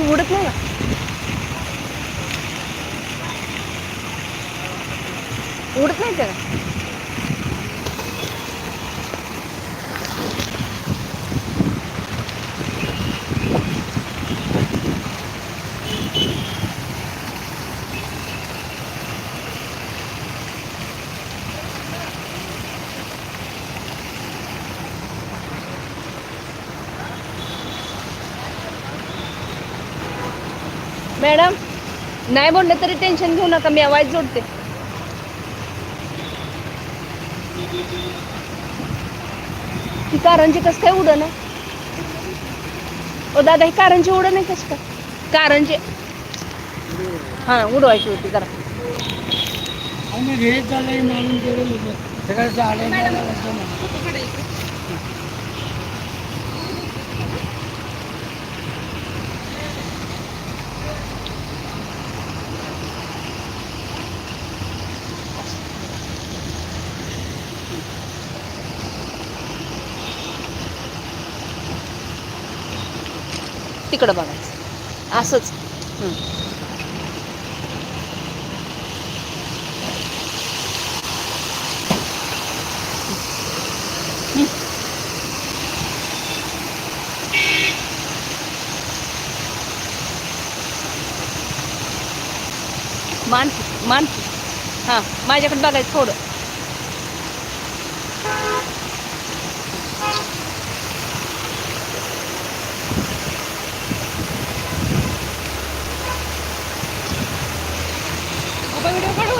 ती उडत नाही का? उडत नाही का मॅडम नाही बोललं तरी टेन्शन घेऊ नका मी आवाज जोडते. ती कारंजी कसं काय उडं ना? ओ दादा ही कारंजी उडं नाही कसं काय? कारंजी. हा उडवायची होती जरा. आम्ही सगळं झालं तिकडं बघायचं. असंच. मान मान हां माझ्याकडे बघायचं थोडं.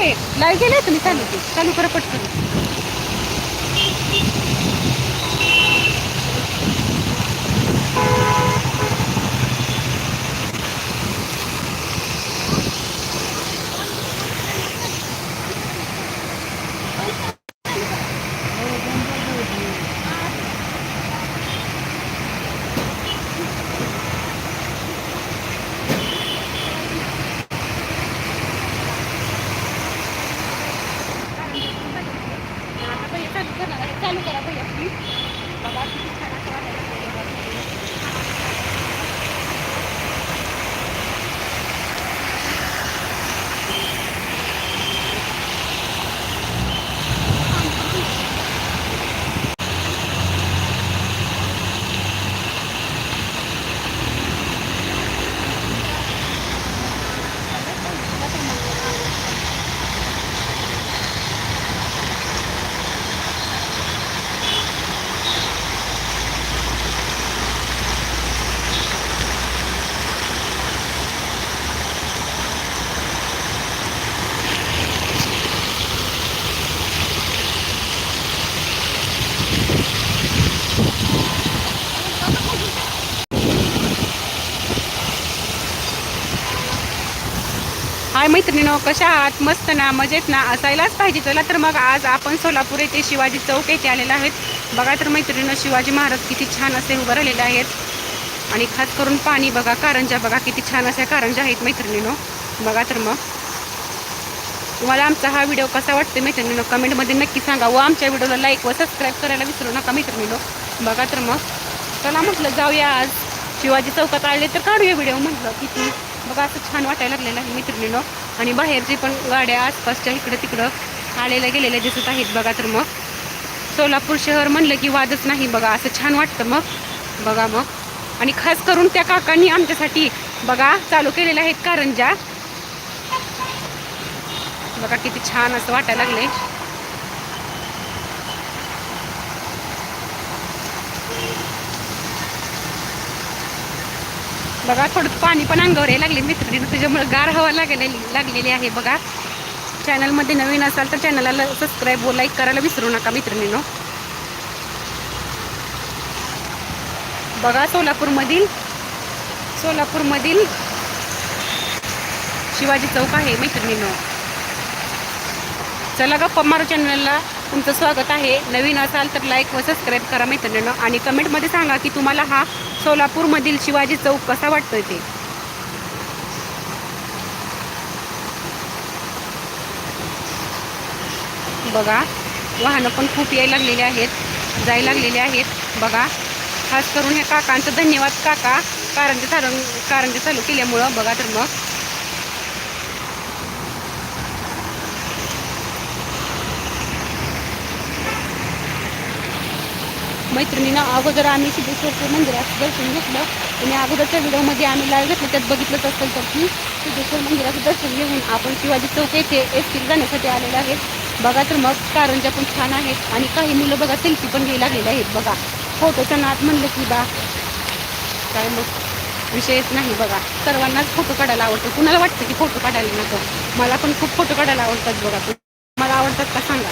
व्हिडिओ काढू तुम्ही चालू चालू करा पटकन. चालू करा भैया प्लीज बघा मैत्रिणीनो कशा आहात? मस्त ना मजेत ना? असायलाच पाहिजे. चला तर मग आज आपण सोलापूर येथे शिवाजी चौक येथे आलेले आहेत. बघा तर मैत्रिणीनो शिवाजी महाराज किती छान असे उभं राहिलेले आहेत. आणि खास करून पाणी बघा कारंजा बघा किती छान अशा कारंजा आहेत मैत्रिणीनो. बघा तर मग. तुम्हाला आमचा हा व्हिडिओ कसा वाटतो मैत्रिणीनो कमेंटमध्ये नक्की सांगा. व आमच्या व्हिडिओला लाईक व सबस्क्राईब करायला विसरू नका मैत्रिणीनो. बघा तर मग. चला म्हटलं जाऊया आज. शिवाजी चौकात आले तर काढूया व्हिडिओ म्हटलं किती. बघा असं छान वाटायला लागलेलं आहे मैत्रिणीनो आणि बाहेरची पण गाड्या आसपासच्या इकडं तिकडं आलेल्या गेलेल्या दिसत आहेत बघा तर मग. सोलापूर शहर म्हणलं की वादच नाही बघा असं छान वाटतं मग. बघा मग. आणि खास करून त्या काकांनी आमच्यासाठी बघा चालू केलेल्या आहेत कारंजा. बघा किती छान असं वाटायला लागले बघा थोडं पाणी पण अंगावर यायला लागले मित्रांनो त्याच्यामुळे गार हवा लागलेली लागलेली आहे बघा. चॅनलमध्ये नवीन असाल तर चॅनलला सबस्क्राईब व लाईक करायला विसरू नका मित्रांनो बघा सोलापूरमधील सोलापूरमधील शिवाजी चौक आहे मैत्रिणीनो चला गप्पा मारू चॅनलला तुमचं स्वागत आहे. नवीन असाल तर लाईक व सबस्क्राईब करा मैत्रिणीनं आणि कमेंटमध्ये सांगा की तुम्हाला हा सोलापूरमधील शिवाजी चौक कसा वाटतोय ते. बघा वाहनं पण खूप यायला लागलेली आहेत जायला लागलेली आहेत. बघा खास करून ह्या काकांचं धन्यवाद काका कारंजे चालू कारंजे चालू केल्यामुळं बघा तर मग. मैत्रिणीनं अगोदर आम्ही सिद्धेश्वरचं मंदिरात दर्शन घेतलं. आणि अगोदरच्या व्हिडिओमध्ये आम्ही लाईव्ह घेतलं. त्यात बघितलंच असेल तर की सिद्धेश्वर मंदिराचं दर्शन घेऊन आपण शिवाजी चौक येथे एस जाण्यासाठी आलेले आहेत. बघा तर मग कारंजा पण छान आहेत आणि काही मुलं बघा सेल्फी पण घ्यायला लागलेले आहेत. बघा फोटोच्या नात म्हणलं की बा काय मग विषयच नाही बघा. सर्वांनाच फोटो काढायला आवडतो कुणाला वाटतं की फोटो काढायला नको? मला पण खूप फोटो काढायला आवडतात बघा. मला आवडतात का सांगा?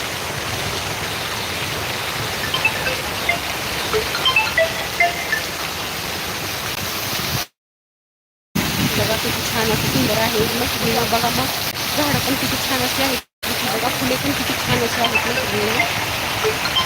बघा किती छान असं सुंदर आहे. मस्त बघा मग झाडं पण किती छान असे आहेत. बघा फुले पण किती छान असे आहेत. मस्त